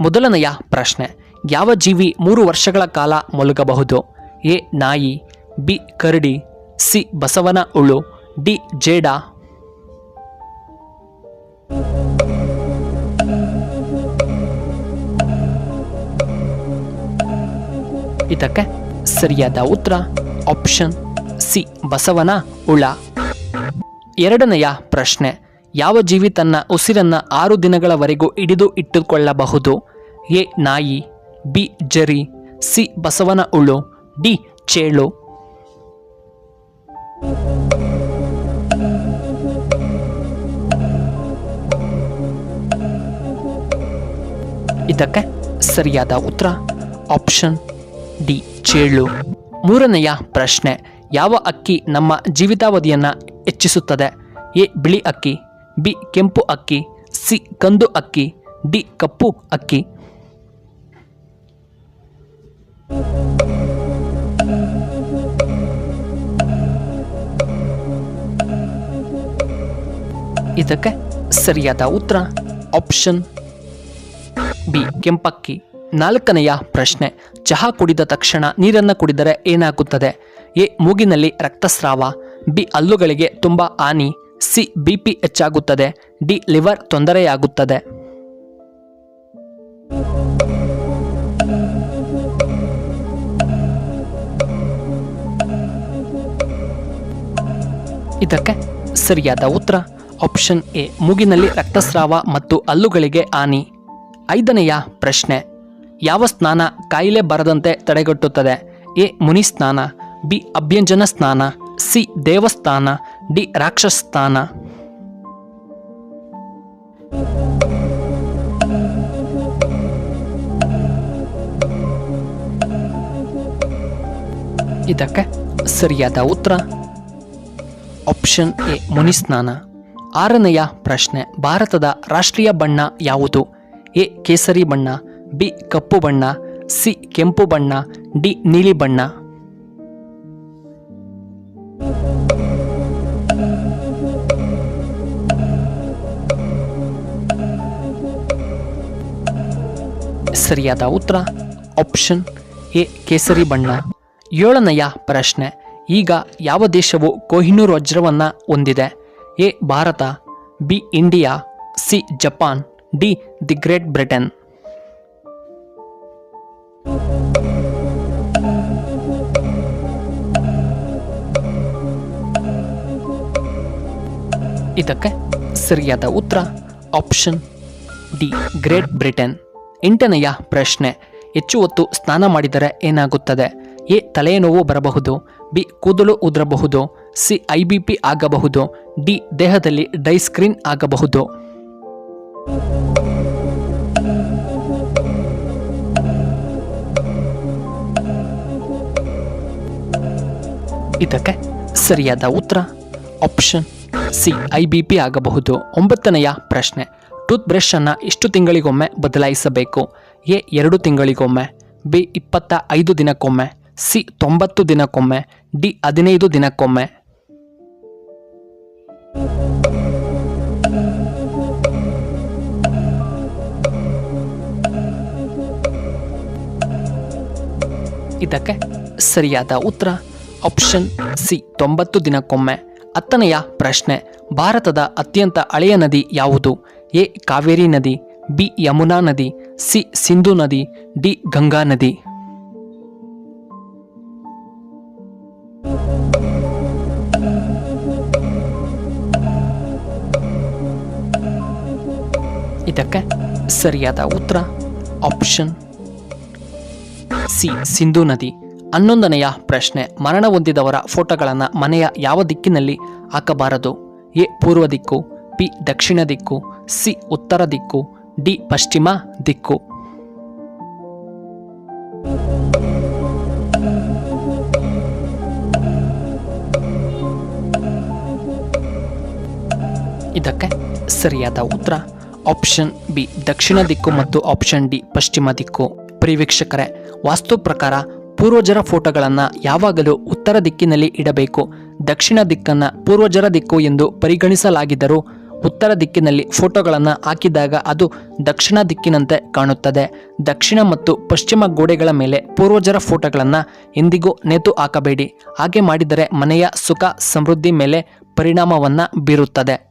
ಮೊದಲನೆಯ ಪ್ರಶ್ನೆ, ಯಾವ ಜೀವಿ ಮೂರು ವರ್ಷಗಳ ಕಾಲ ಮಲಗಬಹುದು? ಎ, ನಾಯಿ, ಬಿ, ಕರಡಿ, ಸಿ, ಬಸವನ ಉಳು, ಡಿ, ಜೇಡ. ಇದಕ್ಕೆ ಸರಿಯಾದ ಉತ್ತರ, ಆಪ್ಷನ್ ಸಿ, ಬಸವನ ಉಳ. ಎರಡನೆಯ ಪ್ರಶ್ನೆ ಯಾವ ಜೀವಿ ತನ್ನ ಉಸಿರನ್ನ ಆರು ದಿನಗಳವರೆಗೂ ಹಿಡಿದು ಇಟ್ಟುಕೊಳ್ಳಬಹುದು? ಎ. ನಾಯಿ, ಬಿ. ಜರಿ, ಸಿ. ಬಸವನ ಉಳು, ಡಿ. ಚೇಳು. ಇದಕ್ಕೆ ಸರಿಯಾದ ಉತ್ತರ ಆಪ್ಷನ್ ಡಿ. ಚೇಳು. ಮೂರನೆಯ ಪ್ರಶ್ನೆ, ಯಾವ ಅಕ್ಕಿ ನಮ್ಮ ಜೀವಿತಾವಧಿಯನ್ನು ಹೆಚ್ಚಿಸುತ್ತದೆ? ಎ. ಬಿಳಿ ಅಕ್ಕಿ ಬಿ ಕೆಂಪು ಅಕ್ಕಿ, ಸಿ ಕಂದು ಅಕ್ಕಿ, ಡಿ ಕಪ್ಪು ಅಕ್ಕಿ. ಇದಕ್ಕೆ ಸರಿಯಾದ ಉತ್ತರ ಆಪ್ಷನ್ ಬಿ ಕೆಂಪಕ್ಕಿ. ನಾಲ್ಕನೆಯ ಪ್ರಶ್ನೆ, ಚಹಾ ಕುಡಿದ ತಕ್ಷಣ ನೀರನ್ನು ಕುಡಿದರೆ ಏನಾಗುತ್ತದೆ? ಎ, ಮೂಗಿನಲ್ಲಿ ರಕ್ತಸ್ರಾವ, ಬಿ, ಹಲ್ಲುಗಳಿಗೆ ತುಂಬ ಹಾನಿ ಸಿ ಬಿ ಪಿ ಹೆಚ್ಚಾಗುತ್ತದೆ, ಡಿ ಲಿವರ್ ತೊಂದರೆಯಾಗುತ್ತದೆ. ಇದಕ್ಕೆ ಸರಿಯಾದ ಉತ್ತರ, ಆಪ್ಷನ್ ಎ, ಮೂಗಿನಲ್ಲಿ ರಕ್ತಸ್ರಾವ ಮತ್ತು ಹಲ್ಲುಗಳಿಗೆ ಹಾನಿ. ಐದನೆಯ ಪ್ರಶ್ನೆ, ಯಾವ ಸ್ನಾನ ಕಾಯಿಲೆ ಬರದಂತೆ ತಡೆಗಟ್ಟುತ್ತದೆ? ಎ ಮುನಿ ಸ್ನಾನ ಬಿ, ಅಭ್ಯಂಜನ ಸ್ನಾನ, ಸಿ, ದೇವಸ್ಥಾನ ಡಿ ರಾಕ್ಷಸ್ಥಾನ ಇದಕ್ಕೆ ಸರಿಯಾದ ಉತ್ತರ. ಆಪ್ಷನ್ ಎ, ಮುನಿಸ್ನಾನ. ಆರನೆಯ ಪ್ರಶ್ನೆ, ಭಾರತದ ರಾಷ್ಟ್ರೀಯ ಬಣ್ಣ ಯಾವುದು? ಎ, ಕೇಸರಿ ಬಣ್ಣ, ಬಿ, ಕಪ್ಪು ಬಣ್ಣ, ಸಿ, ಕೆಂಪು ಬಣ್ಣ, ಡಿ, ನೀಲಿ ಬಣ್ಣ. ಸರಿಯಾದ ಉತ್ತರ ಆಪ್ಷನ್ ಎ, ಕೇಸರಿ ಬಣ್ಣ. ಏಳನೆಯ ಪ್ರಶ್ನೆ, ಈಗ ಯಾವ ದೇಶವು ಕೊಹಿನೂರ್ ವಜ್ರವನ್ನು ಹೊಂದಿದೆ? A, Bharat, B, India, C, Japan, D, the Great Britain. ಇದಕ್ಕೆ ಸರಿಯಾದ ಉತ್ತರ ಆಪ್ಷನ್ ಡಿ, ಗ್ರೇಟ್ ಬ್ರಿಟನ್. ಎಂಟನೆಯ ಪ್ರಶ್ನೆ, ಹೆಚ್ಚು ಹೊತ್ತು ಸ್ನಾನ ಮಾಡಿದರೆ ಏನಾಗುತ್ತದೆ? ಎ, ತಲೆನೋವು ಬರಬಹುದು. ಬಿ, ಕೂದಲು ಉದುರಬಹುದು. ಸಿ, ಐ ಬಿ ಪಿ ಆಗಬಹುದು. ಡಿ, ದೇಹದಲ್ಲಿ ಡೈಸ್ಕ್ರೀನ್ ಆಗಬಹುದು. ಇದಕ್ಕೆ ಸರಿಯಾದ ಉತ್ತರ, option C, I B P ಆಗಬಹುದು. ಒಂಬತ್ತನೆಯ ಪ್ರಶ್ನೆ ಟೂತ್ ಬ್ರಷ್ ಅನ್ನು ಎಷ್ಟು ತಿಂಗಳಿಗೊಮ್ಮೆ ಬದಲಾಯಿಸಬೇಕು. ಎ ಎರಡು ತಿಂಗಳಿಗೊಮ್ಮೆ, ಬಿ ಇಪ್ಪತ್ತ ಐದು ದಿನಕ್ಕೊಮ್ಮೆ, ಸಿ ತೊಂಬತ್ತು ದಿನಕ್ಕೊಮ್ಮೆ, ಡಿ ಹದಿನೈದು ದಿನಕ್ಕೊಮ್ಮೆ. ಇದಕ್ಕೆ ಸರಿಯಾದ ಉತ್ತರ, ಆಪ್ಷನ್ ಸಿ ತೊಂಬತ್ತು ದಿನಕ್ಕೊಮ್ಮೆ. ಹತ್ತನೆಯ ಪ್ರಶ್ನೆ, ಭಾರತದ ಅತ್ಯಂತ ಹಳೆಯ ನದಿ ಯಾವುದು? ಎ ಕಾವೇರಿ ನದಿ, ಬಿ ಯಮುನಾ ನದಿ, ಸಿ ಸಿಂಧು ನದಿ, ಡಿ ಗಂಗಾ ನದಿ. ಇದಕ್ಕೆ ಸರಿಯಾದ ಉತ್ತರ, ಆಪ್ಷನ್ ಸಿ ಸಿಂಧು ನದಿ. ಹನ್ನೊಂದನೆಯ ಪ್ರಶ್ನೆ, ಮರಣ ಹೊಂದಿದವರ ಫೋಟೋಗಳನ್ನು ಮನೆಯ ಯಾವ ದಿಕ್ಕಿನಲ್ಲಿ ಹಾಕಬಾರದು? ಎ ಪೂರ್ವ ದಿಕ್ಕು ಬಿ ದಕ್ಷಿಣ ದಿಕ್ಕು, ಸಿ ಉತ್ತರ ದಿಕ್ಕು, ಡಿ ಪಶ್ಚಿಮ ದಿಕ್ಕು. ಇದಕ್ಕೆ ಸರಿಯಾದ ಉತ್ತರ, ಆಪ್ಷನ್ ಬಿ ದಕ್ಷಿಣ ದಿಕ್ಕು ಮತ್ತು ಆಪ್ಷನ್ ಡಿ ಪಶ್ಚಿಮ ದಿಕ್ಕು. ಪ್ರಿವೀಕ್ಷಕರೇ ವಾಸ್ತು ಪ್ರಕಾರ ಪೂರ್ವಜರ ಫೋಟೋಗಳನ್ನು ಯಾವಾಗಲೂ ಉತ್ತರ ದಿಕ್ಕಿನಲ್ಲಿ ಇಡಬೇಕು. ದಕ್ಷಿಣ ದಿಕ್ಕನ್ನು ಪೂರ್ವಜರ ದಿಕ್ಕು ಎಂದು ಪರಿಗಣಿಸಲಾಗಿದ್ದರೂ ಉತ್ತರ ದಿಕ್ಕಿನಲ್ಲಿ ಫೋಟೋಗಳನ್ನು ಹಾಕಿದಾಗ ಅದು ದಕ್ಷಿಣ ದಿಕ್ಕಿನಂತೆ ಕಾಣುತ್ತದೆ. ದಕ್ಷಿಣ ಮತ್ತು ಪಶ್ಚಿಮ ಗೋಡೆಗಳ ಮೇಲೆ ಪೂರ್ವಜರ ಫೋಟೋಗಳನ್ನು ಎಂದಿಗೂ ನೇತು ಹಾಕಬೇಡಿ. ಹಾಗೆ ಮಾಡಿದರೆ ಮನೆಯ ಸುಖ, ಸಮೃದ್ಧಿ ಮೇಲೆ ಪರಿಣಾಮವನ್ನು ಬೀರುತ್ತದೆ.